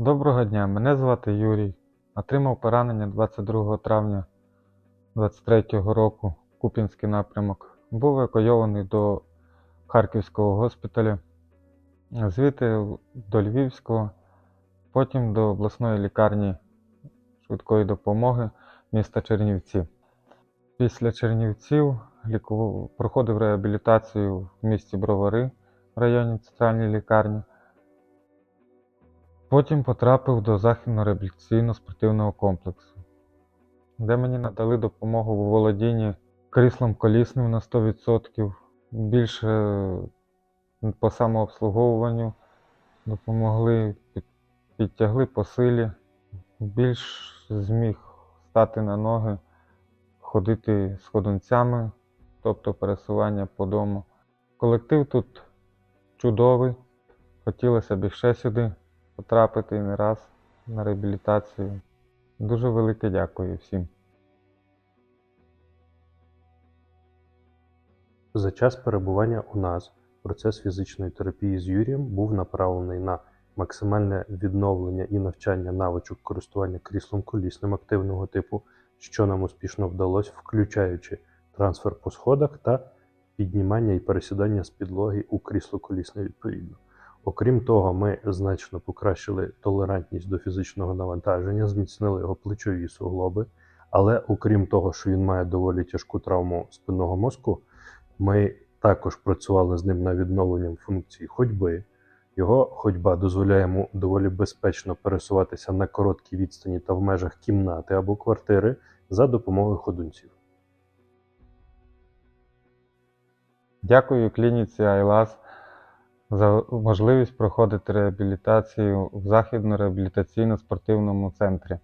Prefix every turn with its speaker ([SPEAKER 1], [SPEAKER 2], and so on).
[SPEAKER 1] Доброго дня, мене звати Юрій. Отримав поранення 22 травня 2023 року, Куп'янський напрямок. Був евакуйований до Харківського госпіталю, звідти до Львівського, потім до обласної лікарні швидкої допомоги міста Чернівці. Після Чернівців проходив реабілітацію в місті Бровари в районі центральної лікарні. Потім потрапив до західно-реабілітаційно-спортивного комплексу, де мені надали допомогу у володінні кріслом колісним на 100%, більше по самообслуговуванню допомогли, підтягли по силі, більш зміг стати на ноги, ходити з ходунцями, тобто пересування по дому. Колектив тут чудовий, хотілося б ще сюди потрапити не раз на реабілітацію. Дуже велике дякую всім.
[SPEAKER 2] За час перебування у нас процес фізичної терапії з Юрієм був направлений на максимальне відновлення і навчання навичок користування кріслом колісним активного типу, що нам успішно вдалося, включаючи трансфер по сходах та піднімання і пересідання з підлоги у крісло колісне відповідно. Окрім того, ми значно покращили толерантність до фізичного навантаження, зміцнили його плечові суглоби. Але окрім того, що він має доволі тяжку травму спинного мозку, ми також працювали з ним над відновленням функції ходьби. Його ходьба дозволяє йому доволі безпечно пересуватися на короткій відстані та в межах кімнати або квартири за допомогою ходунців.
[SPEAKER 1] Дякую клініці Айлас за можливість проходити реабілітацію в західно-реабілітаційно-спортивному центрі.